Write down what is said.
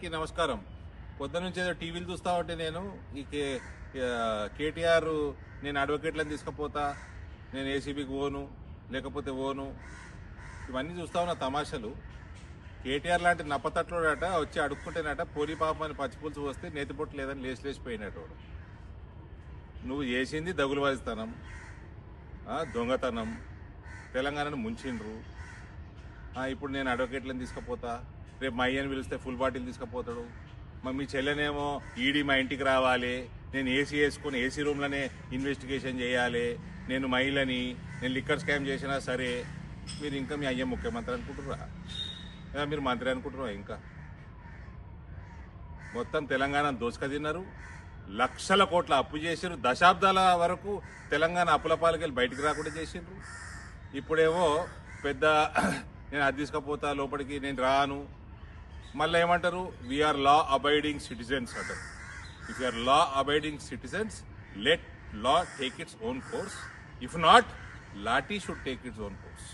అందరికీ నమస్కారం. పొద్దున నుంచి ఏదో టీవీలు చూస్తా ఉంటే నేను ఈ కే కేటీఆర్ నేను అడ్వకేట్లను తీసుకుపోతా నేను ఏసీబీకి ఓను లేకపోతే ఓను ఇవన్నీ చూస్తా ఉన్న తమాషలు. కేటీఆర్ లాంటి నప్పతట్లోడట వచ్చి అడుక్కుంటేనట పోలీ పాపం అని పచ్చిపులుసు వస్తే నేతిపొట్టు లేదని లేచి లేచిపోయినట్టు నువ్వు చేసింది దగులువాదిస్తనం దొంగతనం. తెలంగాణను ముంచిండ్రు. ఇప్పుడు నేను అడ్వకేట్లను తీసుకుపోతా. రేపు మా అయ్యని పిలిస్తే ఫుల్ బాటిల్ తీసుకుపోతాడు. మా మీ చెల్లెనేమో ఈడీ మా ఇంటికి రావాలి. నేను ఏసీ వేసుకొని ఏసీ రూమ్లోనే ఇన్వెస్టిగేషన్ చేయాలి. నేను మహిళని నేను లిక్కర్ స్కామ్ చేసినా సరే మీరు ఇంకా మీ అయ్య ముఖ్యమంత్రి అనుకుంటున్నారా మీరు మంత్రి అనుకుంటున్నారా ఇంకా? మొత్తం తెలంగాణ దోసుక తిన్నారు. లక్షల కోట్ల అప్పు చేసిర్రు. దశాబ్దాల వరకు తెలంగాణ అప్పుల పాలకెళ్ళి బయటికి రాకుండా చేసిండ్రు ఇప్పుడేమో పెద్ద నేను అది తీసుకపోతా లోపలికి నేను రాను. మళ్ళీ ఏమంటారు వీఆర్ లా అబైడింగ్ సిటిజన్స్ అంటారు if you are law abiding citizens let law take its own course if not lathi should take its own course